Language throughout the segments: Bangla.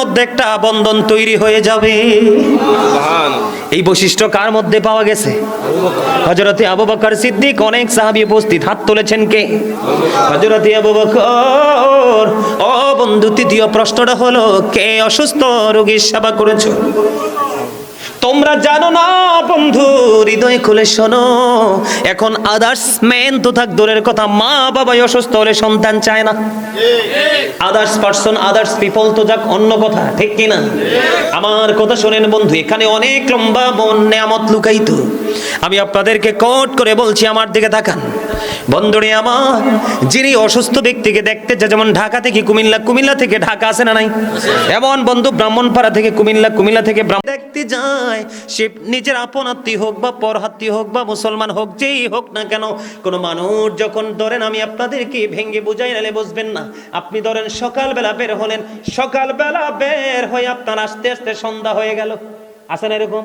মধ্যে একটা বন্ধন তৈরি হয়ে যাবে। এই বৈশিষ্ট্য কার মধ্যে পাওয়া গেছে? হজরতে আবু বকর সিদ্দিক অনেক সাহাবি উপস্থিত হাত তুলেছেন কে? হজরতে আবু বকর। ও বন্ধু তৃতীয় প্রশ্নটা হলো কে অসুস্থ রোগীর সেবা করেছ? তোমরা জানো না বন্ধু, হৃদয় খুলে শোনো। এখন আদার্স মেন তো থাক, দূরের কথা, মা বাবা অসুস্থ হলে সন্তান চায় না। আদার্স পার্সন আদার্স পিপল তো যাক, অন্য কথা, ঠিক কি না আমার কথা শোনেন বন্ধু, এখানে অনেক লম্বা মন নেয়ামত লুকাইতো আমি আপনাদেরকে কট করে বলছি, আমার দিকে তাকান। বন্ধুরে আমার, যিনি অসুস্থ ব্যক্তিকে দেখতে যায়, যেমন ঢাকা থেকে কুমিল্লা কুমিল্লা থেকে ঢাকা আসে না নাই? এমন বন্ধু ব্রাহ্মণপাড়া থেকে কুমিল্লা কুমিল্লা থেকে দেখতে যায়, সে নিজের আপন আত্মীয় হোক বা পর আত্মীয় হোক বা মুসলমান হোক, যেই হোক না কেন, কোনো মানুষ যখন ধরেন, আমি আপনাদেরকে ভেঙে বুঝাই নালে বুঝবেন না। আপনি ধরেন, সকালবেলা বের হলেন, সকালবেলা বের হয়ে আপনার আস্তে আস্তে সন্ধ্যা হয়ে গেল। আসেন এরকম?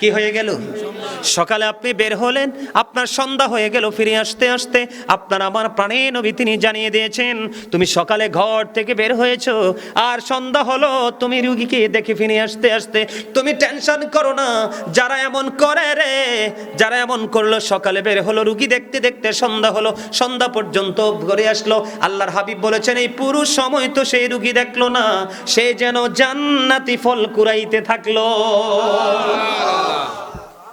কি হয়ে গেল? সকালে আপনি বের হলেন, আপনার সন্ধ্যা হয়ে গেল, ফিরে আসতে আসতে আপনার আমার প্রাণে নবী তিনি জানিয়ে দিয়েছেন, তুমি সকালে ঘর থেকে বের হয়েছো, আর সন্ধ্যা হলো, তুমি রুগীকে দেখে ফিরে আসতে আসতে তুমি টেনশন করো না, যারা এমন করে রে, যারা এমন করল, সকালে বের হলো, রুগী দেখতে দেখতে সন্ধ্যা হলো, সন্ধ্যা পর্যন্ত ঘরে আসলো, আল্লাহর হাবিব বলেছেন, এই পুরো সময় তো সেই রুগী দেখল না, সে যেন জান্নাতি ফল কুড়াইতে থাকল।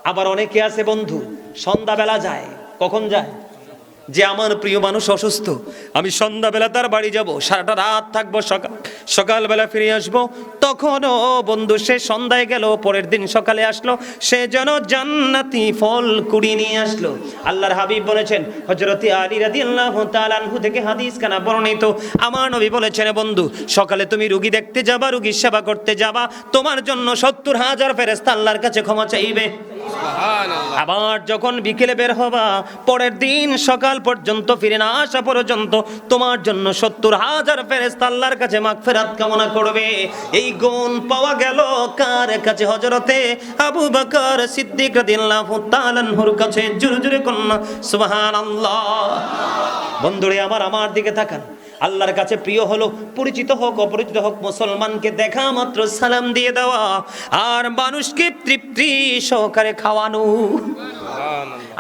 আবার অনেকে আছে বন্ধু সন্ধ্যাবেলা যায় কখন যায়? যে আমার প্রিয় মানুষ অসুস্থ, আমি সন্ধ্যাবেলা তার বাড়ি যাব, সারাটা রাত থাকব, সকাল, সকালবেলা ফিরে আসব। তখনও বন্ধু সে সন্ধ্যায় গেল, পরের দিন সকালে আসলো, সে যেন জান্নাতি ফল কুড়ি নিয়ে আসলো। আল্লাহর হাবিব বলেছেন হজরতি আলী রাদি আল্লাহ তালানহু থেকে হাদিস কানা বর্ণিত। আমার নবী বলেছেন বন্ধু, সকালে তুমি রুগী দেখতে যাবা, রুগীর সেবা করতে যাবা। তোমার জন্য সত্তর হাজার ফেরেস্তা আল্লাহর কাছে ক্ষমা চাইবে। আবার যখন বিকেলে বের হবা, পরের দিন সকাল পর্যন্ত ফিরে না আসা পর্যন্ত তোমার জন্য সত্তর হাজার ফেরেস্তা আল্লাহর কাছে মাগ ফেরাত কামনা করবে। এই গুণ পাওয়া গেল কার কাছে? হজরতে আবু বকর সিদ্দিক রাদিয়াল্লাহু তাআলার কাছে। জোরে জোরে কন্যা, সুবহানাল্লাহ। বন্ধুরে আমার আমার দিকে তাকান। আল্লাহর কাছে প্রিয় হলো পরিচিত হোক অপরিচিত হোক মুসলমানকে দেখা মাত্র সালাম দিয়ে দেওয়া আর মানুষকে তৃপ্তি সহকারে খাওয়ানো।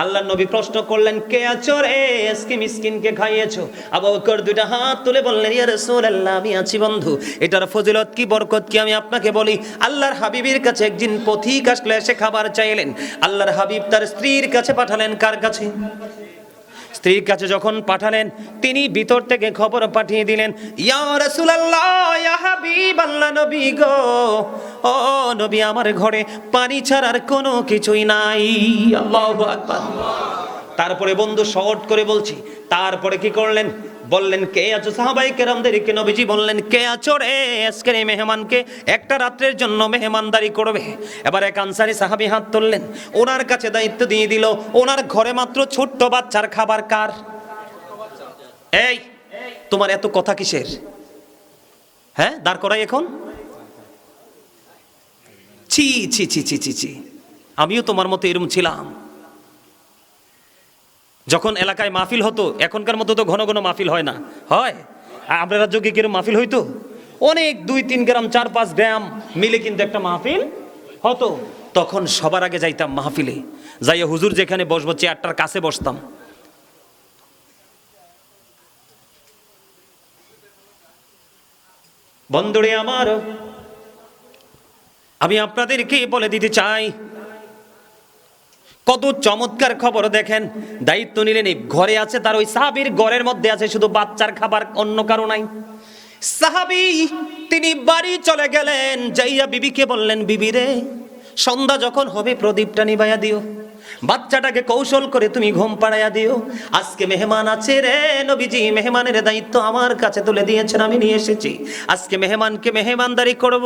আল্লাহ নবী প্রশ্ন করলেন কে আছো রে? আজকে মিসকিনকে খাইয়েছো? আবু বকর দুইটা হাত তুলে বললেন ইয়া রাসূলুল্লাহ আমি আছি বন্ধু। এটার ফজিলত কি বরকত কি আমি আপনাকে বলি। আল্লাহর হাবিবের কাছে একদিন পথিক আসলে এসে খাবার চাইলেন। আল্লাহর হাবিব তার স্ত্রীর কাছে পাঠালেন কার কাছে? স্ত্রীর কাছে যখন পাঠালেন, তিনি ভিতর থেকে খবর পাঠিয়ে দিলেন, ইয়া নবী গো, ও নবী আমার ঘরে পানি ছাড়ার কোনো কিছুই নাই। তারপরে বন্ধু শর্ট করে বলছি, তারপরে কি করলেন? বললেন, কে আছো? সাহাবাই কেরামদেরকে নবীজি বললেন, কে আছো রে? আজকের এই মেহমানকে একটা রাত্রের জন্য মেহমানদারি করবে। এবার এক আনসারি সাহাবি হাত তুললেন, ওনার কাছে দায়িত্ব দিয়ে দিল। ওনার ঘরে মাত্র ছোট্ট বাচ্চার খাবার কার? এই, তোমার এত কথা কিসের? হ্যাঁ দাঁড় করাই এখন? ছি ছি ছি ছি ছি ছি, আমিও তোমার মতো এরম ছিলাম। যখন এলাকায় মাহফিল হতো, এখনকার মতো তো ঘন ঘন মাহফিল হয় না। হয়? আপনার রাজ্য কি কিরম মাহফিল হইতো? অনেক দুই, তিন গ্রাম, চার, পাঁচ গ্রাম মিলে কিন্তু একটা মাহফিল হতো। তখন সবার আগে যাইতাম মাহফিলে। যাইয়া হুজুর যেখানে বসবো, চেয়ারটার কাছে বসতাম। বন্ধুরে আমার, আমি আপনাদেরকে বলে দিতে চাই কত চমৎকার খবর দেখেন। দায়িত্ব নিলেন ঘরে আছে, তার ওই সাহাবির ঘরের মধ্যে আছে, শুধু বাচ্চার খাবার, অন্য কারও নাই। সাহাবি, তিনি বাড়ি চলে গেলেন, যাইয়া বিবিকে বললেন, বিবি রে, সন্ধ্যা যখন হবে, প্রদীপটা নিবাইয়া দিও। বাচ্চাটাকে কৌশল করে তুমি ঘুম পাড়াইয়া দিও। আজকে মেহমান আছে রে নবীজি, মেহমানের দায়িত্ব আমার কাছে তুলে দিয়েছেন, আমি নিয়ে এসেছি। আজকে মেহমানকে মেহমানদারি করব।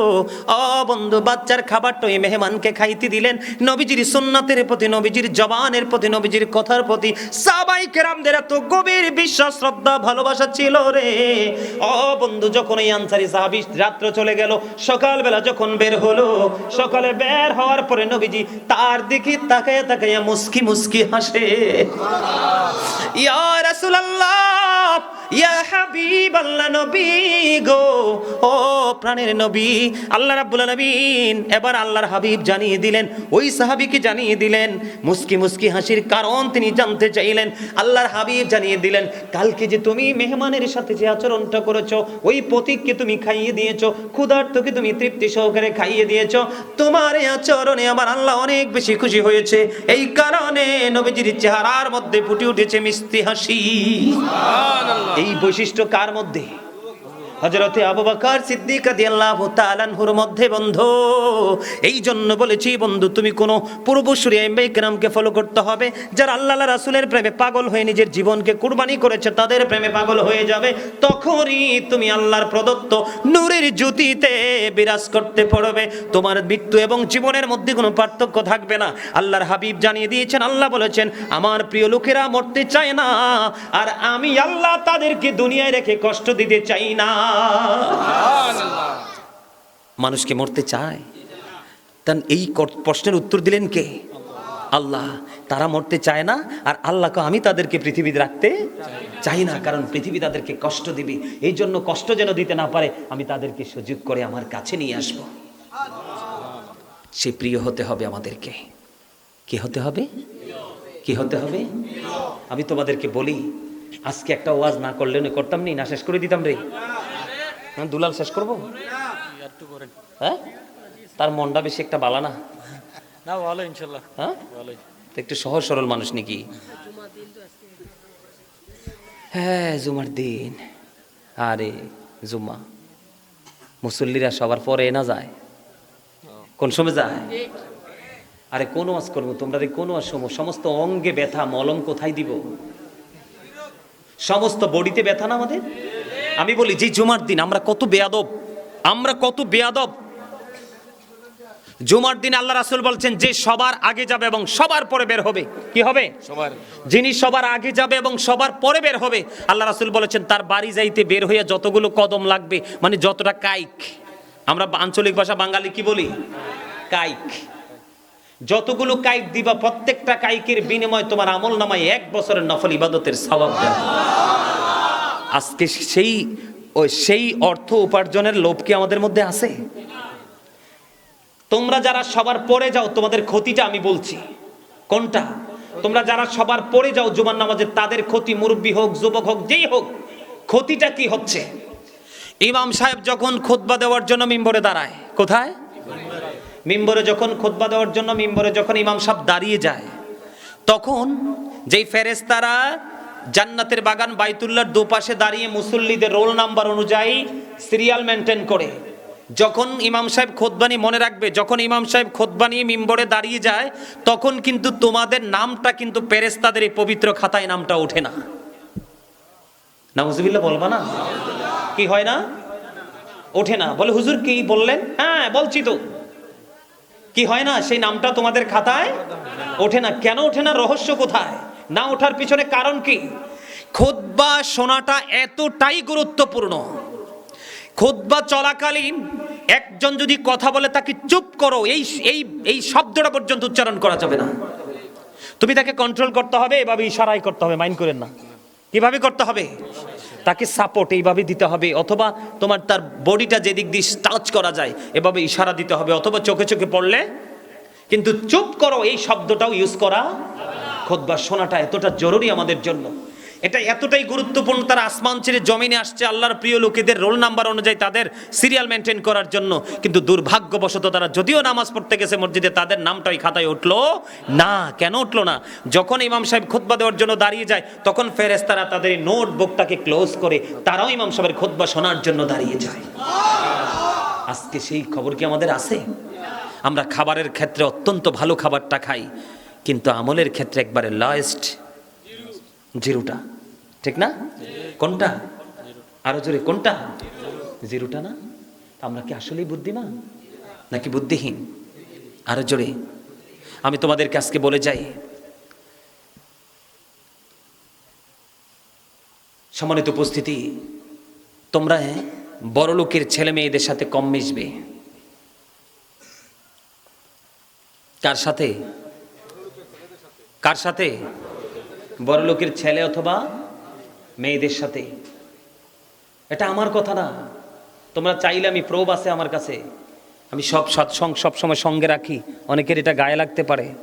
ও বন্ধু, বাচ্চার খাবারটা এই মেহমানকে খাইতে দিলেন। নবীজির সুন্নাতের প্রতি, নবীজির জবানের প্রতি, নবীজির কথার প্রতি সাবাই কেরামদের এত গভীর বিশ্বাস, শ্রদ্ধা, ভালোবাসা ছিল রে। ও বন্ধু, যখন এই আনসারি সাহাবি রাত্র চলে গেল, সকালবেলা যখন বের হলো, সকালে বের হওয়ার পরে নবীজি তার দিকে তাকায় তাকাইয়া মুস্কি মুস্কি হাসে। ইয়া রাসূলুল্লাহ, ইয়া হাবিব আল্লাহ নবী গো, ও প্রাণের নবী, আল্লাহ রাব্বুল আলামিন এবার আল্লাহর হাবিব জানিয়ে দিলেন, ওই সাহাবীকে জানিয়ে দিলেন, মুস্কি মুস্কি হাসির কারণ তিনি জানতে চাইলেন, আল্লাহর হাবিব জানিয়ে দিলেন, কালকে যে তুমি মেহমানের সাথে যে আচরণটা করেছ, ওই প্রতীককে তুমি খাইয়ে দিয়েছ, ক্ষুধার্তকে তুমি তৃপ্তি সহকারে খাইয়ে দিয়েছ, তোমার এই আচরণে আমার আল্লাহ অনেক বেশি খুশি হয়েছে, এই কারণে নবীজির চেহারার মধ্যে ফুটে উঠেছে মিষ্টি হাসি। এই বৈশিষ্ট্য কার মধ্যে? হজরতে আবু বকর সিদ্দিক রাদিয়াল্লাহু তাআলার মধ্যে বন্ধু, এই জন্য বলেছি বন্ধু, তুমি কোনো পূর্বসূরি আইম্বাইকরামকে ফলো করতে হবে, যারা আল্লাহ রাসূলের প্রেমে পাগল হয়ে নিজের জীবনকে কুরবানি করেছে, তাদের প্রেমে পাগল হয়ে যাবে। তখনই তুমি আল্লাহর প্রদত্ত নূরের জ্যোতিতে বিরাজ করতে পারবে তোমার মৃত্যু এবং জীবনের মধ্যে কোনো পার্থক্য থাকবে না। আল্লাহর হাবিব জানিয়ে দিয়েছেন, আল্লাহ বলেছেন, আমার প্রিয় লোকেরা মরতে চায় না, আর আমি আল্লাহ তাদেরকে দুনিয়ায় রেখে কষ্ট দিতে চাই না। মানুষকে মরতে চায়। তান এই প্রশ্নের উত্তর দিলেন কে? আল্লাহ। তারা মরতে চায় না, আর আল্লাহকে আমি তাদেরকে পৃথিবীতে রাখতে চাই না, কারণ পৃথিবী তাদেরকে কষ্ট দিবে। এই জন্য কষ্ট যেন দিতে না পারে, আমি তাদেরকে সুযোগ করে আমার কাছে নিয়ে আসব। সে প্রিয় হতে হবে আমাদেরকে। কি হতে হবে? কি হতে হবে? আমি তোমাদেরকে বলি, আজকে একটা ওয়াজ না করলে করতাম নি, না শেষ করে দিতাম রে। দুলাল শেষ করব? হ্যাঁ? তার মনটা বেশি একটা বালা না? না ভালো ইনশাল্লাহ। হ্যাঁ? ভালোই। একটু সহজ সরল মানুষ নাকি? হ্যাঁ জুমার দিন। আরে জুম্মা। মুসল্লিরা সবার পরে না যায়? কোন সময় যায়? আরে কোন ওয়াজ করব? তোমরা রে কোন সমস্ত অঙ্গে ব্যথা মলম কোথায় দিব? সমস্ত বডিতে ব্যথা না আমাদের? আমি বলি যে জুমার দিন আমরা কত বেয়াদব আমরা কত বেয়াদব। জুমার দিন আল্লাহ রাসূল বলছেন যে সবার আগে যাবে এবং সবার পরে বের হবে কি হবে? সবার। যিনি সবার আগে যাবে এবং সবার পরে বের হবে আল্লাহ রাসূল বলেছেন তার বাড়ি যাইতে বের হইয়া যতগুলো কদম লাগবে মানে যতটা কাইক। আমরা আঞ্চলিক ভাষা বাঙালি কি বলি? কাইক। যতগুলো কাইক দিবা প্রত্যেকটা কাইকের বিনিময় তোমার আমল নামায় এক বছরের নফল ইবাদতের স্বভাব দেয় আজকে সেই, ওই সেই অর্থ উপার্জনের লোভ কি আমাদের মধ্যে আছে? তোমরা যারা সবার পরে যাও, তোমাদের ক্ষতিটা আমি বলছি। কোনটা? তোমরা যারা সবার পরে যাও, জুমার নামাজে, তাদের ক্ষতি মুরব্বী হোক, যুবক হোক, যেই হোক, ক্ষতিটা কি হচ্ছে? ইমাম সাহেব যখন খোদবা দেওয়ার জন্য মিম্বরে দাঁড়ায়, কোথায়? মিম্বরে যখন খোদবা দেওয়ার জন্য, মিম্বরে যখন ইমাম সাহেব দাঁড়িয়ে যায়, তখন যেই ফেরেস্তারা জান্নাতের বাগান বাইতুল্লার দুপাশে দাঁড়িয়ে মুসল্লিদের রোল নাম্বার অনুযায়ী সিরিয়াল মেনটেন করে। যখন ইমাম সাহেব খোদবানি মনে রাখবে, যখন ইমাম সাহেব খোদবানি মিম্বরে দাঁড়িয়ে যায়, তখন কিন্তু তোমাদের নামটা কিন্তু পেরেস্তাদের এই পবিত্র খাতায় নামটা ওঠে না। নাউজুবিল্লাহ বলবা না? কি হয় না? ওঠে না। বলে, হুজুর, কি বললেন? হ্যাঁ বলছি তো। কি হয় না? সেই নামটা তোমাদের খাতায় ওঠে না। কেন ওঠে না? রহস্য কোথায়? না ওঠার পিছনে কারণ কি? খোদবা শোনাটা এতটাই গুরুত্বপূর্ণ। খোদবা চলাকালীন একজন যদি কথা বলে তাকে চুপ করো, এই এই এই শব্দটা পর্যন্ত উচ্চারণ করা যাবে না। তুমি তাকে কন্ট্রোল করতে হবে, এভাবে ইশারাই করতে হবে মাইন্ড করেন না। কীভাবে করতে হবে? তাকে সাপোর্ট এইভাবে দিতে হবে, অথবা তোমার তার বডিটা যেদিক দিয়ে টাচ করা যায়, এভাবে ইশারা দিতে হবে, অথবা চোখে চোখে পড়লে। কিন্তু চুপ করো, এই শব্দটাও ইউজ করা খোদবা শোনাটা এতটা জরুরি আমাদের জন্য। এটা এতটাই গুরুত্বপূর্ণ, তারা আসমান ছেড়ে জমিনে আসছে আল্লাহর প্রিয় লোকেদের রোল নাম্বার অনুযায়ী তাদের সিরিয়াল মেনটেন করার জন্য। কিন্তু দুর্ভাগ্যবশত তারা যদিও নামাজ পড়তে গেছে মসজিদে, তাদের নামটাই খাতায় উঠল না। কেন উঠল না? যখন ইমাম সাহেব খুতবা দেওয়ার জন্য দাঁড়িয়ে যায়, তখন ফেরেস্তারা তাদের নোটবুকটাকে ক্লোজ করে তারাও ইমাম সাহেবের খুতবা শোনার জন্য দাঁড়িয়ে যায়। আজকে সেই খবর কি আমাদের আছে? আমরা খাবারের ক্ষেত্রে অত্যন্ত ভালো খাবারটা খাই। কিন্তু আমলের ক্ষেত্রে একবারে লয়েস্ট জিরোটা। ঠিক না? কোনটা? আরও জোরে, কোনটা? জিরোটা না? আমরা কি আসলেই বুদ্ধিমান? নাকি বুদ্ধিহীন? আরও জোরে। আমি তোমাদেরকে আজকে বলে যাই, সম্মানিত উপস্থিতি, তোমরা বড় লোকের ছেলে মেয়েদের সাথে কম মিশবে। কার সাথে? কার সাথে? বড় লোকের ছেলে অথবা মেয়েদের সাথে। এটা আমার কথা না। তোমরা চাইলে আমি প্রোব আছে আমার কাছে। আমি সব সৎসঙ্গ সবসময় সঙ্গে রাখি। অনেকের এটা গায়ে লাগতে পারে।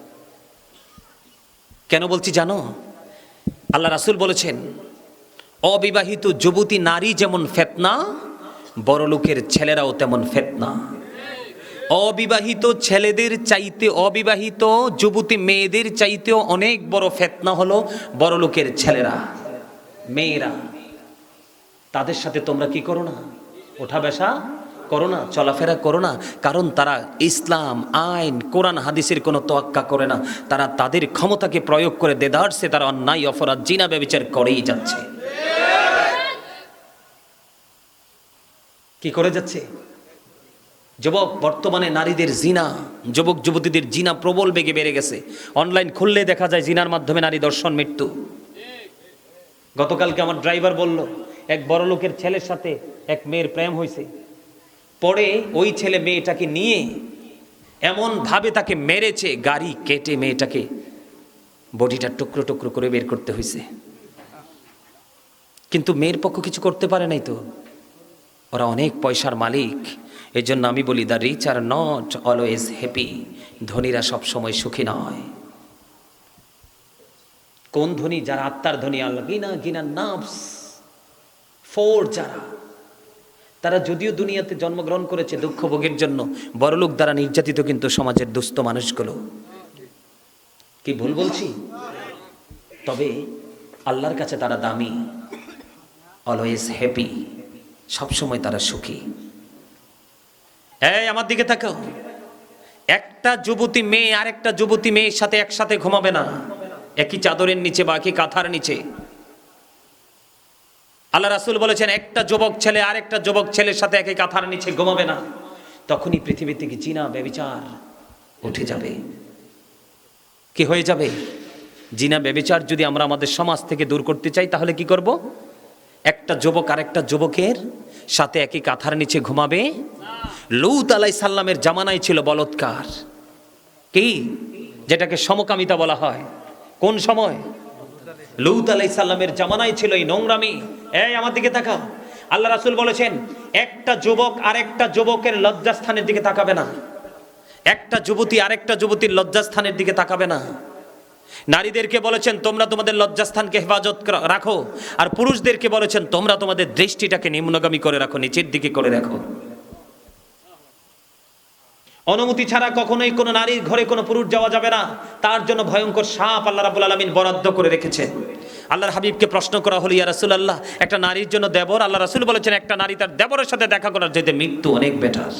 কেন বলছি জানো? আল্লাহ রাসুল বলেছেন, অবিবাহিত যুবতী নারী যেমন ফেতনা বড় লোকের ছেলেরাও তেমন ফেতনা। অবিবাহিত ছেলেদের চাইতে অবিবাহিত, যুবতী মেয়েদের চাইতেও অনেক বড় ফেতনা হলো বড় লোকের ছেলেরা, মেয়েরা। তাদের সাথে তোমরা কি করো না? ওঠা বেসা করো না, চলাফেরা করো না। কারণ তারা ইসলাম, আইন, কোরআন, হাদিসের কোনো তোয়াক্কা করে না। তারা তাদের ক্ষমতাকে প্রয়োগ করে দেদারসে তারা অন্যায়, অপরাধ, জিনা, ব্যবচার করেই যাচ্ছে। কি করে যাচ্ছে? যুবক, বর্তমানে নারীদের জিনা। যুবক, যুবতীদের জিনা প্রবল বেগে বেড়ে গেছে। অনলাইন খুললে দেখা যায় জিনার মাধ্যমে নারী দর্শন, মৃত্যু। গতকালকে আমার ড্রাইভার বলল, এক বড় লোকের ছেলের সাথে এক মেয়ের প্রেম হয়েছে। পরে ওই ছেলে মেয়েটাকে নিয়ে এমন ভাবে তাকে মেরেছে, গাড়ি কেটে মেয়েটাকে বডিটা টুকরো টুকরো করে বের করতে হয়েছে। কিন্তু মেয়ের পক্ষ কিছু করতে পারে নাই তো। ওরা অনেক পয়সার মালিক। এই জন্য আমি বলি the rich are not always happy ধনীরা সবসময় সুখী নয়। কোন ধনী? যারা আত্মার ধনী, আল্লাহ। গিনা গিনা নাফস, ফোর যারা। তারা যদিও দুনিয়াতে জন্মগ্রহণ করেছে দুঃখ ভোগের জন্য, বড়লোক দ্বারা নির্যাতিত কিন্তু সমাজের দুস্থ মানুষগুলো। কি ভুল বলছি? তবে আল্লাহর কাছে তারা দামি অলওয়েজ হ্যাপি সবসময় তারা সুখী। এই, আমার দিকে তাকাও। একটা যুবতী মেয়ে আরেকটা যুবতী মেয়ের সাথে একসাথে ঘুমাবে না। একই চাদরের নিচে বা একই কাঁথার নিচে। আল্লাহ রাসুল বলেছেন, একটা যুবক ছেলে আরেকটা যুবক ছেলের সাথে একই কাঁথার নিচে ঘুমাবে না। তখনই পৃথিবী থেকে জিনা বেবিচার উঠে যাবে। কি হয়ে যাবে? জিনা বেবিচার যদি আমরা আমাদের সমাজ থেকে দূর করতে চাই, তাহলে কি করব? একটা যুবক আরেকটা যুবকের সাথে একই কাঁথার নিচে ঘুমাবে লৌত আলাই সাল্লামের জামানায় ছিল বলৎকার। কি? যেটাকে সমকামিতা বলা হয়। কোন সময়? লৌত আলাই সাল্লামের জামানায় ছিল এই নোংরামি। এই, আমার দিকে তাকাও। আল্লাহ রাসুল বলেছেন, একটা যুবক আরেকটা যুবকের লজ্জাস্থানের দিকে তাকাবে না। একটা যুবতী আরেকটা যুবতীর লজ্জাস্থানের দিকে তাকাবে না। নারীদেরকে বলেছেন, তোমরা তোমাদের লজ্জাস্থানকে হেফাজত রাখো। আর পুরুষদেরকে বলেছেন, তোমরা তোমাদের দৃষ্টিটাকে নিম্নগামী করে রাখো, নিচের দিকে করে রাখো। অনুমতি ছাড়া কখনোই কোনো নারীর ঘরে কোনো পুরুষ যাওয়া যাবে না। তার জন্য ভয়ঙ্কর সাপ আল্লাহ রাবুল আলমিন বরাদ্দ করে রেখেছে। আল্লাহর হাবিবকে প্রশ্ন করা হলো, ইয়া রাসুল আল্লাহ একটা নারীর জন্য দেবর? আল্লাহ রাসুল বলেছেন, একটা নারী তার দেবরের সাথে দেখা করার যেতে মৃত্যু অনেক বেটার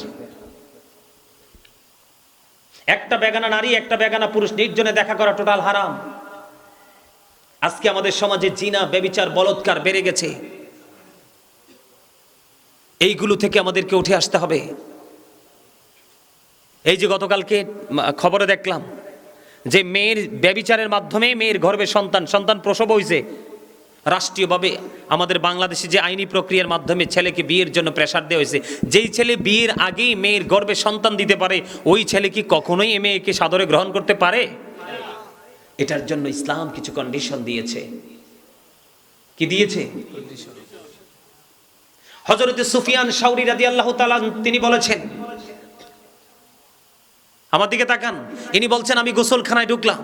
একটা বেগানা নারী, একটা বেগানা পুরুষ নির্জনে দেখা করা টোটাল হারাম। আজকে আমাদের সমাজে জিনা, বেবিচার, বলৎকার বেড়ে গেছে। এইগুলো থেকে আমাদেরকে উঠে আসতে হবে। এই যে গতকালকে খবরে দেখলাম যে মেয়ের ব্যবিচারের মাধ্যমে মেয়ের গর্ভে সন্তান সন্তান প্রসব হয়েছে রাষ্ট্রীয়ভাবে আমাদের বাংলাদেশে যে আইনি প্রক্রিয়ার মাধ্যমে ছেলেকে বিয়ের জন্য প্রেশার দেওয়া হয়েছে, যেই ছেলে বিয়ের আগেই মেয়ের গর্ভে সন্তান দিতে পারে, ওই ছেলে কি কখনোই এ মেয়েকে সাদরে গ্রহণ করতে পারে? এটার জন্য ইসলাম কিছু কন্ডিশন দিয়েছে। কি দিয়েছে? হজরত সুফিয়ান শাউরি রাদি আল্লাহ তিনি বলেছেন আমার দিকে তাকান। ইনি বলছেন, আমি গোসলখানায় ঢুকলাম।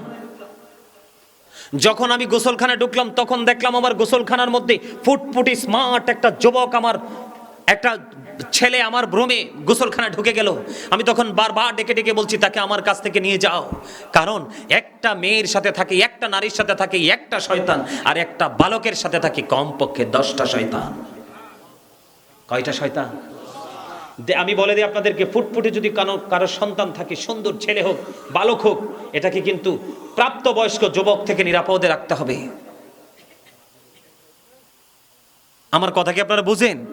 যখন আমি গোসলখানায় ঢুকলাম, তখন দেখলাম আমার গোসলখানার মধ্যে ফুটফুটি স্মার্ট একটা যুবক আমার, একটা ছেলে আমার ভ্রমে গোসলখানায় ঢুকে গেল। আমি তখন বারবার ডেকে ডেকে বলছি, তাকে আমার কাছ থেকে নিয়ে যাও। কারণ একটা মেয়ের সাথে থাকে, একটা নারীর সাথে থাকে, একটা শয়তান, আর একটা বালকের সাথে থাকে কমপক্ষে দশটা শয়তান। কয়টা শয়তান? আমি বলে দিই আপনাদেরকে, ফুটফুটে যদি কারও কারও সন্তান থাকে, সুন্দর ছেলে হোক, বালক হোক, এটাকে কিন্তু প্রাপ্তবয়স্ক যুবক থেকে নিরাপদে রাখতে হবে। আমার কথা কি আপনারা বুঝেন?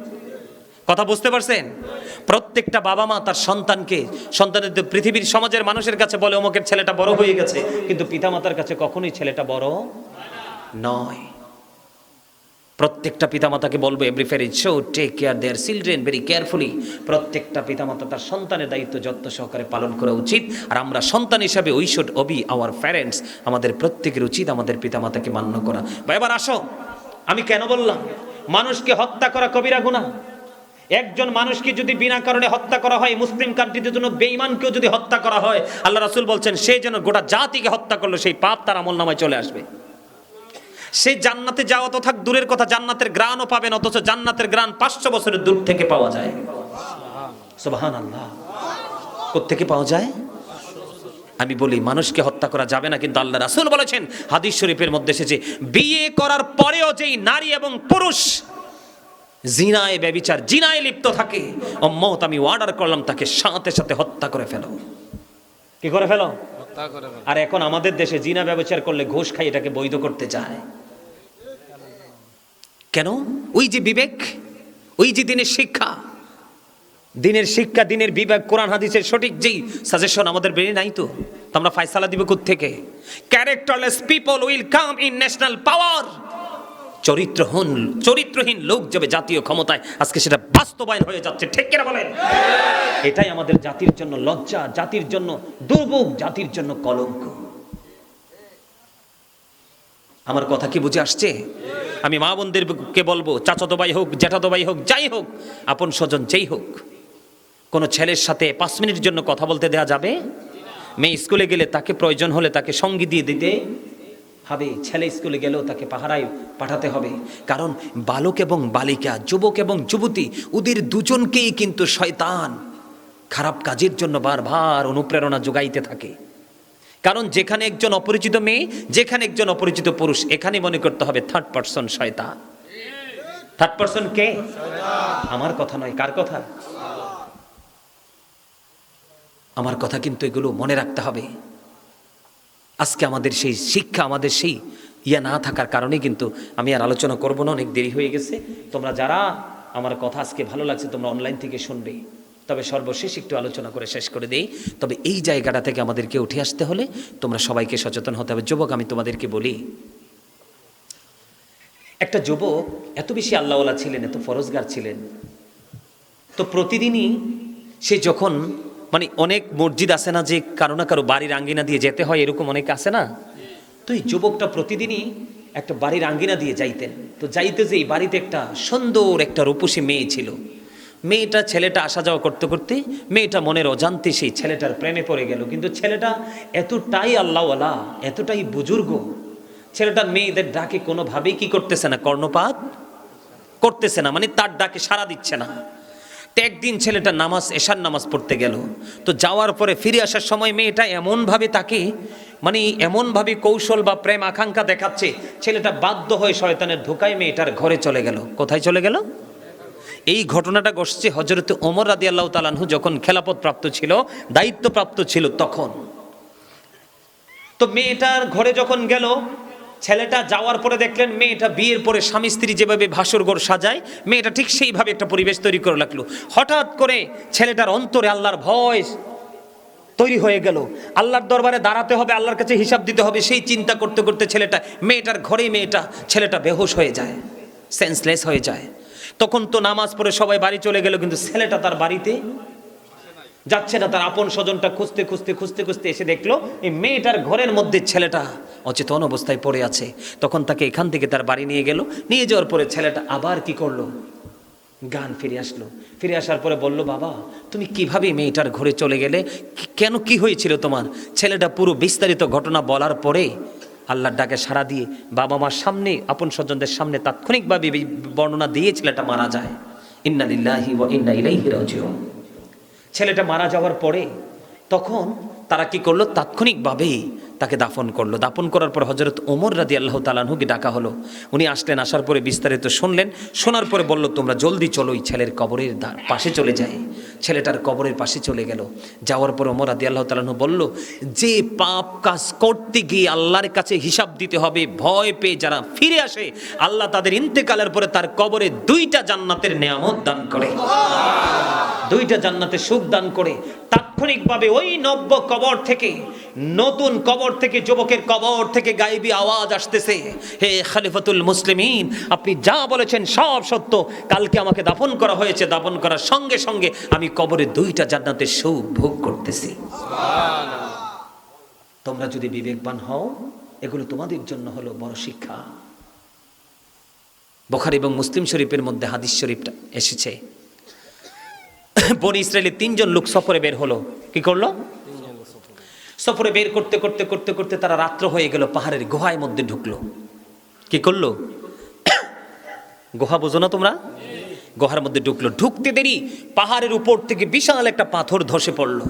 কথা বুঝতে পারছেন? প্রত্যেকটা বাবা মা তার সন্তানকে, সন্তানের পৃথিবীর সমাজের মানুষের কাছে বলে, অমুকের ছেলেটা বড় হয়ে গেছে। কিন্তু পিতামাতার কাছে কখনোই ছেলেটা বড় নয়। প্রত্যেকটা পিতামাতাকে বলব every parent should take care their children very carefully প্রত্যেকটা পিতামাতা তার সন্তানের দায়িত্ব যত্ন সহকারে পালন করা উচিত। আর আমরা সন্তান হিসাবে we should obey our parents আমাদের প্রত্যেকের উচিত আমাদের পিতামাতাকে মান্য করা। বা এবার আসো। আমি কেন বললাম? মানুষকে হত্যা করা কবিরা গুনাহ একজন মানুষকে যদি বিনা কারণে হত্যা করা হয়, মুসলিম কান্ট্রিতে জন্য বেঈমানকেও যদি হত্যা করা হয়, আল্লাহ রাসূল বলছেন, সে যেন গোটা জাতিকে হত্যা করল, সেই পাপ তার আমল নামায় চলে আসবে। সেই জান্নাতে যাওয়া তো থাক দূরের কথা জান্নাতের গ্রানও পাবেন অথচ জান্নাতের গ্রাণ পাঁচশো বছরের দূর থেকে পাওয়া যায়। সুবহান আল্লাহ থেকে পাওয়া যায়? আমি বলি মানুষকে হত্যা করা যাবে না কিন্তু আল্লাহ রাসুল বলেছেন হাদিস শরীফের মধ্যে এসেছে বিয়ে করার পরেও যেই নারী এবং পুরুষ জিনায় ব্যবিচার জিনায় লিপ্ত থাকে মত আমি অর্ডার করলাম তাকে সাথে সাথে হত্যা করে ফেলো। কি করে ফেলো। আর এখন আমাদের দেশে জিনা ব্যবচার করলে ঘুষ খাই এটাকে বৈধ করতে চায়। কেন? ওই যে বিবেক, ওই যে দিনের শিক্ষা। দিনের শিক্ষা, দিনের বিবেক, কোরআন, হাদিসের সঠিক যেই সাজেশন আমাদের বেরিয়ে নাই তো আমরা ফায়সালা দিব থেকে characterless people will come in national power চরিত্রহীন চরিত্রহীন লোক যাবে জাতীয় ক্ষমতায়। আজকে সেটা বাস্তবায়ন হয়ে যাচ্ছে, ঠিক কিনা বলেন? এটাই আমাদের জাতির জন্য লজ্জা, জাতির জন্য দুর্ভোগ, জাতির জন্য কলঙ্ক। আমার কথা কি বুঝে আসছে? আমি মা বোনদেরকে বলব চাচাতো ভাই হোক জ্যাঠাতো ভাই হোক, যাই হোক, আপন স্বজন যেই হোক, কোনো ছেলের সাথে পাঁচ মিনিটের জন্য কথা বলতে দেওয়া যাবে? মেয়ে স্কুলে গেলে তাকে প্রয়োজন হলে তাকে সঙ্গী দিয়ে দিতে হবে, ছেলে স্কুলে গেলেও তাকে পাহারায় পাঠাতে হবে। কারণ বালক এবং বালিকা, যুবক এবং যুবতী ওদের দুজনকেই কিন্তু শয়তান খারাপ কাজের জন্য বারবার অনুপ্রেরণা যোগাইতে থাকে। কারণ যেখানে একজন অপরিচিত মেয়ে, যেখানে একজন অপরিচিত পুরুষ, এখানে মনে করতে হবে থার্ড পার্সন শয়তান। থার্ড পার্সন কে? আমার কথা নয়, কার কথা? আমার কথা কিন্তু এগুলো মনে রাখতে হবে। আজকে আমাদের সেই শিক্ষা, আমাদের সেই ইয়া না থাকার কারণে কিন্তু আমি আর আলোচনা করব না, অনেক দেরি হয়ে গেছে। তোমরা যারা আমার কথা আজকে ভালো লাগছে, তোমরা অনলাইন থেকে শুনবে। তবে সর্বশেষ একটু আলোচনা করে শেষ করে দেই। তবে এই জায়গাটা থেকে আমাদেরকে উঠে আসতে হলে তোমরা সবাইকে সচেতন হতে হবে। যুবক, আমি তোমাদেরকে বলি, একটা যুবক এত বেশি আল্লাহওয়ালা ছিলেন, এত ফরজগার ছিলেন। তো প্রতিদিনই সে যখন মানে অনেক মসজিদ আছে না যে কারও না কারও বাড়ির আঙ্গিনা দিয়ে যেতে হয়, এরকম অনেক আছে না? তো এই যুবকটা প্রতিদিনই একটা বাড়ির আঙ্গিনা দিয়ে যাইতেন। তো যাইতে যে এই বাড়িতে একটা সুন্দর একটা রূপসী মেয়ে ছিল। মেয়েটা ছেলেটা আসা যাওয়া করতে করতে মেয়েটা মনের অজান্তে সেই ছেলেটার প্রেমে পড়ে গেল। কিন্তু ছেলেটা এতটাই আল্লাহওয়ালা, এতটাই বুজুর্গ। ছেলেটা মেয়েদের ডাকে কোনোভাবেই কি করতেছে না, কর্ণপাত? করতেছে না মানে তার ডাকে সাড়া দিচ্ছে না। একদিন ছেলেটা নামাজ, এশার নামাজ পড়তে গেল। তো যাওয়ার পরে ফিরে আসার সময় মেয়েটা এমনভাবে তাকে মানে এমনভাবে কৌশল বা প্রেম আকাঙ্ক্ষা দেখাচ্ছে, ছেলেটা বাধ্য হয়ে শয়তানের ধোকায় মেয়েটার ঘরে চলে গেল। কোথায় চলে গেল? এই ঘটনাটা ঘটছে হজরত ওমর রাদি আল্লাহ তালানহু যখন খেলাপথ প্রাপ্ত ছিল, দায়িত্বপ্রাপ্ত ছিল তখন। তো মেয়েটার ঘরে যখন গেল, ছেলেটা যাওয়ার পরে দেখলেন মেয়েটা বিয়ের পরে স্বামী স্ত্রী যেভাবে ভাসুর ঘর সাজায়, মেয়েটা ঠিক সেইভাবে একটা পরিবেশ তৈরি করে লাগল হঠাৎ করে ছেলেটার অন্তরে আল্লাহর ভয় তৈরি হয়ে গেল। আল্লাহর দরবারে দাঁড়াতে হবে, আল্লাহর কাছে হিসাব দিতে হবে, সেই চিন্তা করতে করতে ছেলেটা, মেয়েটার ঘরেই মেয়েটা, ছেলেটা বেহোশ হয়ে যায় সেন্সলেস হয়ে যায়। তখন তো নামাজ পড়ে সবাই বাড়ি চলে গেল, কিন্তু ছেলেটা তার বাড়িতে যাচ্ছে না। তার আপন স্বজনটা খুঁজতে খুঁজতে খুঁজতে খুঁজতে এসে দেখল, এই মেয়েটার ঘরের মধ্যে ছেলেটা অচেতন অবস্থায় পড়ে আছে। তখন তাকে এখান থেকে তার বাড়ি নিয়ে গেল। নিয়ে যাওয়ার পরে ছেলেটা আবার কি করল? গান ফিরে আসলো। ফিরে আসার পরে বলল, বাবা, তুমি কীভাবে মেয়েটার ঘরে চলে গেলে? কেন কি হয়েছিল তোমার? ছেলেটা পুরো বিস্তারিত ঘটনা বলার পরে আল্লাহর ডাকে সাড়া দিয়ে বাবা মার সামনে, আপন স্বজনদের সামনে তাৎক্ষণিকভাবে বর্ণনা দিয়ে ছেলেটা মারা যায়। ইন্নালিল্লাহি ওয়া ইন্না ছেলেটা মারা যাওয়ার পরে তখন তারা কি করল? তাৎক্ষণিকভাবেই তাকে দাফন করল। দাফন করার পর হজরত ওমর রাদি আল্লাহ তালানহুকে ডাকা হলো। উনি আসলেন, আসার পরে বিস্তারিত শুনলেন। শোনার পরে বলল, তোমরা জলদি চলো ওই ছেলের কবরের পাশে চলে যায় ছেলেটার কবরের পাশে চলে গেল। যাওয়ার পর ওমর রাদি আল্লাহ তালানহু বলল, যে পাপ কাজ করতে গিয়ে আল্লাহর কাছে হিসাব দিতে হবে, ভয় পেয়ে যারা ফিরে আসে, আল্লাহ তাদের ইন্তেকালের পরে তার কবরে দুইটা জান্নাতের নেয়ামত দান করে। দুইটা জান্নাতে সুখ দান করে তাৎক্ষণিকভাবে ওই নব্য কবর থেকে, নতুন কবর থেকে, যুবকের কবর থেকে গাইবি আওয়াজ আসতেছে। হে খালিফাতুল মুসলিমিন, আপনি যা বলেছেন সব সত্য। কালকে আমাকে দাফন করা হয়েছে, দাফন করার সঙ্গে সঙ্গে আমি কবরে দুইটা জান্নাতের সুখ ভোগ করতেছি। তোমরা যদি বিবেকবান হও, এগুলো তোমাদের জন্য হলো বড় শিক্ষা। বোখারি এবং মুসলিম শরীফের মধ্যে হাদিস শরীফটা এসেছে। বনি ইসরায়েলের তিনজন লোক সফরে বের হলো। কি করল? সফরে বের করতে করতে করতে করতে তারা রাত্র হয়ে গেল, পাহাড়ের গুহায় মধ্যে ঢুকলো। কি করল? গুহা বোঝো না তোমরা? গুহার মধ্যে ঢুকলো। ঢুকতে দেরি, পাহাড়ের উপর থেকে বিশাল একটা পাথর ধসে পড়ল।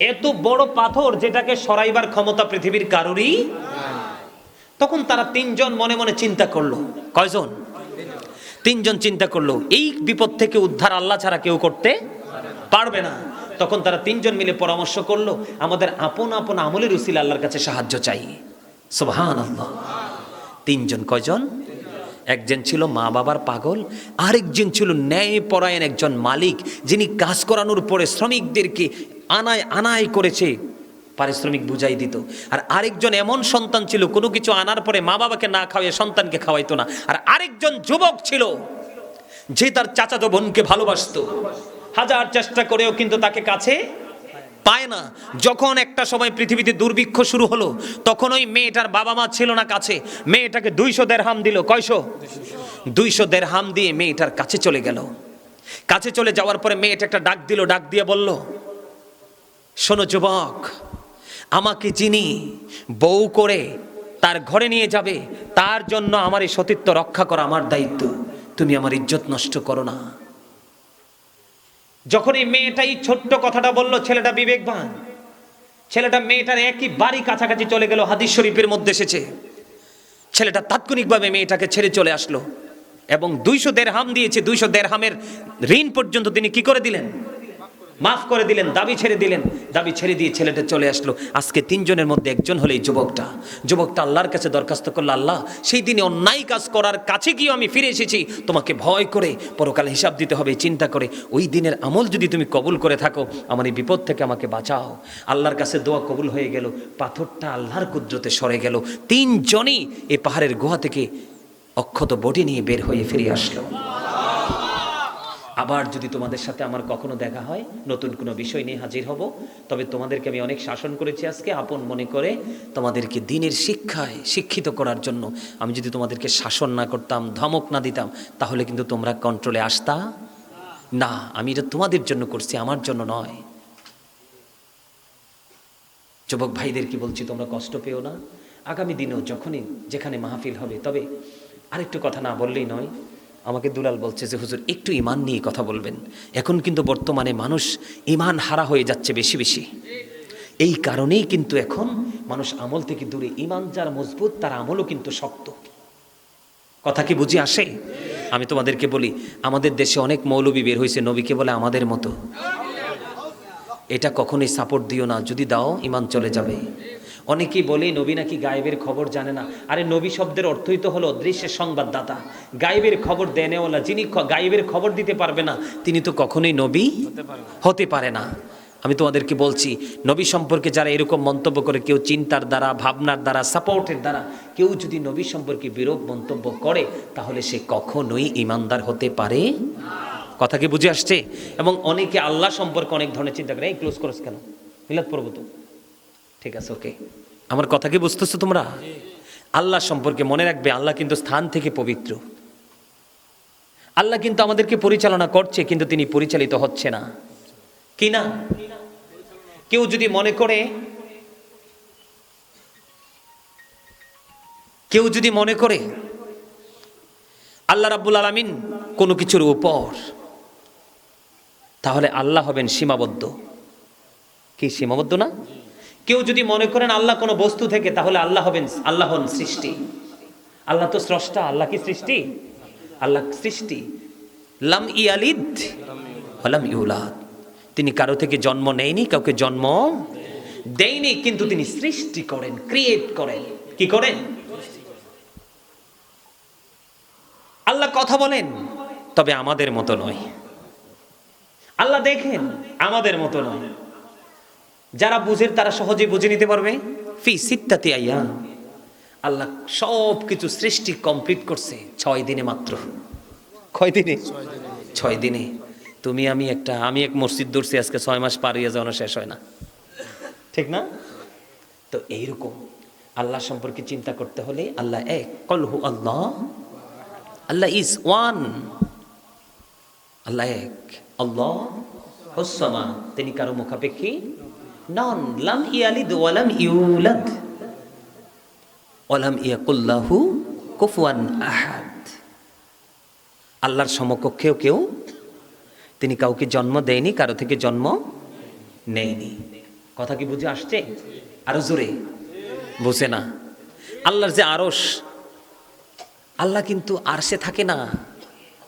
এত বড় পাথর যেটাকে সরাইবার ক্ষমতা পৃথিবীর কারোরই তখন তারা তিনজন মনে মনে চিন্তা করল, কয়জন? তিনজন চিন্তা করল, এই বিপদ থেকে উদ্ধার আল্লাহ ছাড়া কেউ করতে পারবে না। তখন তারা তিনজন মিলে পরামর্শ করল, আমাদের আপন আপন আমলের উসিল আল্লাহর কাছে সাহায্য চাই। সুবহান আল্লাহ তিনজন কয়জন? একজন ছিল মা বাবার পাগল, আরেকজন ছিল ন্যায় পরায়ণ একজন মালিক, যিনি কাজ করানোর পরে শ্রমিকদেরকে আনায় আনায় করেছে। পারিশ্রমিক বুঝাই দিত। আর আরেকজন এমন সন্তান ছিল, কোনো কিছু আনার পরে মা বাবাকে না খাওয়াইয়ে সন্তানকে খাওয়াইতো না। আর আরেকজন যুবক ছিল, যে তার চাচাতো বোনকে ভালোবাসতো। হাজার চেষ্টা করেও কিন্তু তাকে কাছে পায় না। যখন একটা সময় পৃথিবীতে দুর্ভিক্ষ শুরু হলো, তখন ওই মেয়েটার বাবা মা ছিল না কাছে। মেয়েটাকে দুইশো দেড়হাম দিল। কয়শো? দুইশো দেড়হাম দিয়ে মেয়েটার কাছে চলে গেল। কাছে চলে যাওয়ার পরে মেয়েটা একটা ডাক দিল, ডাক দিয়ে বলল, শোনো যুবক আমাকে যিনি বউ করে তার ঘরে নিয়ে যাবে, তার জন্য আমার এই সতীত্ব রক্ষা করা আমার দায়িত্ব। তুমি আমার ইজ্জত নষ্ট করো না। যখন এই মেয়েটা এই ছোট্ট কথাটা বলল, ছেলেটা বিবেকবান। ছেলেটা মেয়েটার একই বাড়ি কাছাকাছি চলে গেল, হাদিস শরীফের মধ্যে এসেছে। ছেলেটা তাৎক্ষণিকভাবে মেয়েটাকে ছেড়ে চলে আসলো এবং দুইশো দেড় হাম দিয়েছে, দুইশো দেড় হামের ঋণ পর্যন্ত তিনি কি করে দিলেন? মাফ করে দিলেন, দাবি ছেড়ে দিলেন। দাবি ছেড়ে দিয়ে ছেলেটা চলে আসলো। আজকে তিনজনের মধ্যে একজন হলেই যুবকটা। যুবকটা আল্লাহর কাছে দরখাস্ত করল, আল্লাহ, সেই দিনে অন্যায় কাজ করার কাছে গিয়ে আমি ফিরে এসেছি। তোমাকে ভয় করে পরকালে হিসাব দিতে হবে, চিন্তা করে। ওই দিনের আমল যদি তুমি কবুল করে থাকো, আমার এই বিপদ থেকে আমাকে বাঁচাও। আল্লাহর কাছে দোয়া কবুল হয়ে গেল। পাথরটা আল্লাহর কুদ্রতে সরে গেল। তিনজনই এ পাহাড়ের গুহা থেকে অক্ষত বডি নিয়ে বের হয়ে ফিরে আসলো। আবার যদি তোমাদের সাথে আমার কখনো দেখা হয়, নতুন কোনো বিষয় নিয়ে হাজির হব, তবে তোমাদেরকে আমি অনেক শাসন করেছি আজকে, আপন মনে করে তোমাদেরকে দিনের শিক্ষায় শিক্ষিত করার জন্য। আমি যদি তোমাদেরকে শাসন না করতাম, ধমক না দিতাম, তাহলে কিন্তু তোমরা কন্ট্রোলে আসতা? না, আমি এটা তোমাদের জন্য করছি, আমার জন্য নয়। যুবক ভাইদের কি বলছি, তোমরা কষ্ট পেও না? আগামী দিনেও যখনই যেখানে মাহফিল হবে, তবে আরেকটু কথা না বললেই নয় আমাকে দুলাল বলছে যে, হুজুর, একটু ইমান নিয়ে কথা বলবেন। এখন কিন্তু বর্তমানে মানুষ ইমান হারা হয়ে যাচ্ছে বেশি বেশি। এই কারণেই কিন্তু এখন মানুষ আমল থেকে দূরে। ইমান যার মজবুত, তার আমলও কিন্তু শক্ত। কথা কি বুঝে আসে? আমি তোমাদেরকে বলি, আমাদের দেশে অনেক মৌলবী বের হয়েছে, নবীকে বলে আমাদের মতো। এটা কখনোই সাপোর্ট দিও না। যদি দাও ইমান চলে যাবে। অনেকেই বলে নবী নাকি গায়েবের খবর জানে না। আরে নবী শব্দের অর্থই তো হলো দৃশ্যের সংবাদদাতা গায়েবের খবর দেনেওয়ালা যিনি গায়েবের খবর দিতে পারবে না তিনি তো কখনোই নবী হতে পারে না। আমি তোমাদেরকে বলছি নবী সম্পর্কে যারা এরকম মন্তব্য করে কেউ চিন্তার দ্বারা ভাবনার দ্বারা সাপোর্টের দ্বারা কেউ যদি নবী সম্পর্কে বিরূপ মন্তব্য করে তাহলে সে কখনোই ইমানদার হতে পারে কথা কি বুঝে আসছে? এবং অনেকে আল্লাহ সম্পর্কে অনেক ধরনের চিন্তা করে এই ক্লোজ করস কেন? মিলাদ পড়ব তো? ঠিক আছে ওকে আমার কথা কি বুঝতেছো তোমরা? আল্লাহ সম্পর্কে মনে রাখবে, আল্লাহ কিন্তু স্থান থেকে পবিত্র। আল্লাহ কিন্তু আমাদেরকে পরিচালনা করছে, কিন্তু তিনি পরিচালিত হচ্ছে না। কি না? কেউ যদি মনে করে, কেউ যদি মনে করে, আল্লাহ রাব্বুল আলামিন কোনো কিছুর উপর, তাহলে আল্লাহ হবেন সীমাবদ্ধ। কি সীমাবদ্ধ না? কেউ যদি মনে করেন আল্লাহ কোনো বস্তু থেকে, তাহলে আল্লাহ হবেন, আল্লাহ হন সৃষ্টি। আল্লাহ তো স্রষ্টা, আল্লাহ কি সৃষ্টি? আল্লাহ সৃষ্টি। লাম ইয়ালিদ হলাম ইউলাদ। তিনি কারও থেকে জন্ম নেয়নি, কাউকে জন্ম দেয়নি, কিন্তু তিনি সৃষ্টি করেন ক্রিয়েট করেন। কি করেন? আল্লাহ কথা বলেন, তবে আমাদের মতো নয়। আল্লাহ দেখেন, আমাদের মতো নয়। যারা বুঝের তারা সহজে বুঝে নিতে পারবে। ফি সিত্তাতি আইয়া আল্লাহ সব কিছু সৃষ্টি কমপ্লিট করছে ছয় দিনে মাত্র। কয় দিনে? ছয় দিনে। তুমি আমি একটা আমি এক মসজিদ দৌড়ছি আজকে ছয় মাস পার হয়ে যাওয়ানো শেষ হয় না। ঠিক না? তো এইরকম আল্লাহ সম্পর্কে চিন্তা করতে হলে আল্লাহ এক কলহু আল্লাহ। আল্লাহ ইজ ওয়ান। আল্লাহ এক আল্লাহ হুসমা তিনি কারও মুখাপেক্ষী নন লাম ইয়ালিদ ওয়ালাম ইউলাদ ওয়ালাম ইয়াকুল্লাহু কুফুয়ান আহাদ আল্লাহর সমকক্ষেও কেউ তিনি কাউকে জন্ম দেয়নি, কারও থেকে জন্ম নেয়নি। কথা কি বুঝে আসছে? আরও জোরে। বুঝে না। আল্লাহর যে আরস আল্লাহ কিন্তু আরশে থাকে না।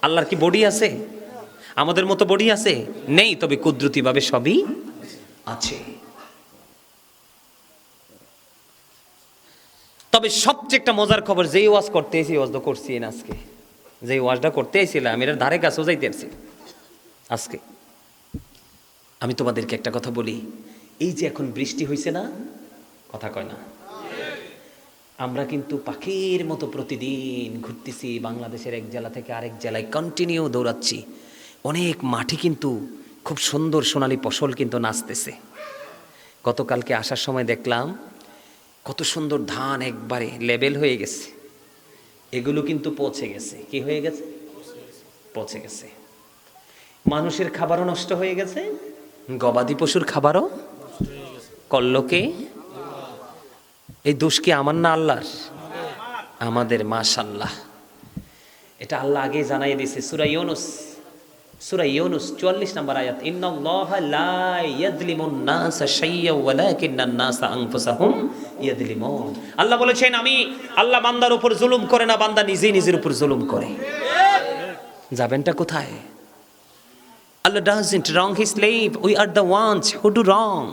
আল্লাহর কি বডি আছে? আমাদের মতো বডি আছে? নেই, তবে কুদরতিভাবে সবই আছে। তবে সবচেয়ে একটা মজার খবর, যেই ওয়াজ করতে এসি ওয়াজ তো করছি আজকে। যেই ওয়াজটা করতে এসেছিলাম এর ধারে কাছেও যাইতে আসছি আজকে। আমি তোমাদেরকে একটা কথা বলি, এই যে এখন বৃষ্টি হয়েছে না, কথা কয় না। আমরা কিন্তু পাখির মতো প্রতিদিন ঘুরতেছি, বাংলাদেশের এক জেলা থেকে আরেক জেলায় কন্টিনিউ দৌড়াচ্ছি। অনেক মাঠে কিন্তু খুব সুন্দর সোনালী ফসল কিন্তু নাচতেছে। গতকালকে আসার সময় দেখলাম কত সুন্দর ধান একবারে লেবেল হয়ে গেছে। এগুলো কিন্তু পচে গেছে। কি হয়ে গেছে? পচে গেছে। মানুষের খাবারও নষ্ট হয়ে গেছে। গবাদি পশুর খাবারও কল্লোকে। এই দোষ কি আমার না আল্লাহর? আমাদের মাশাল্লাহ এটা আল্লাহ আগে জানাই দিয়েছে। সুরা ইউনুস। সুরা ইউনুস 44 নম্বর আয়াত। ইন্নাল্লাহা লা নাসা শাইয়্যা ওয়ালাকিন্নান নাসা আনফুসাহুম ইয়াযলিমুন আল্লাহ বলেছেন, আমি আল্লাহ বান্দার উপর জুলুম করে না, বান্দা নিজেই নিজের উপর জুলুম করে। যাবেনটা কোথায়? Allah doesn't wrong his slave. We are the ones who do wrong.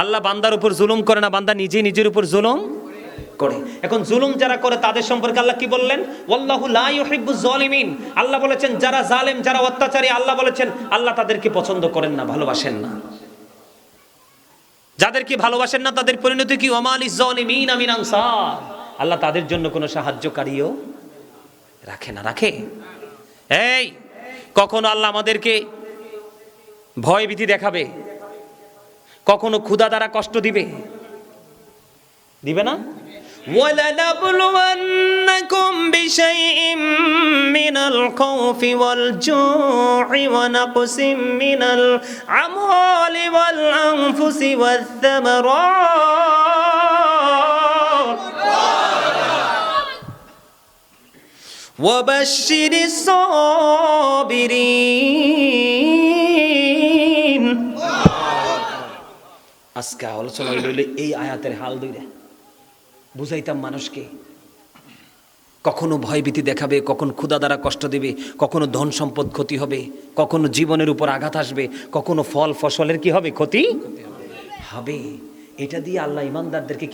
আল্লাহ বান্দার উপর জুলুম করে না, বান্দা নিজে নিজের উপর জুলুম করে। এখন জুলুম যারা করে, তাদের সম্পর্কে আল্লাহ কি বললেন? ওয়াল্লাহু লা ইউহিব্বুজ জালিমিন। আল্লাহ বলেছেন, যারা জালেম, যারা অত্যাচারী, আল্লাহ বলেছেন, আল্লাহ তাদেরকে পছন্দ করেন না, ভালোবাসেন না। যাদেরকে ভালোবাসেন না, তাদের পরিণতি কি? ওমাল ইজলিমিন আমিন আনসার। আল্লাহ তাদের জন্য কোনো সাহায্যকারীও রাখে না, রাখে। এই, কখনো আল্লাহ আমাদেরকে ভয় ভীতি দেখাবে, কখনো ক্ষুধা দ্বারা কষ্ট দিবে। দিবে না? ولنبلونكم بشيء من الخوف والجوع ونقص من الأموال والأنفس والثمرات وبشر الصابرين আজকে আলোচনা হইল এই আয়াতের হাল দুইটা বুঝাইতাম মানুষকে। কখনো ভয়ভীতি দেখাবে, কখন ক্ষুদা দ্বারা কষ্ট দেবে, কখনো ধন সম্পদ ক্ষতি হবে, কখনো জীবনের উপর আঘাত আসবে, কখনো ফল ফসলের কি হবে ক্ষতি? হবে। এটা দিয়ে আল্লাহ ইমানদারদেরকে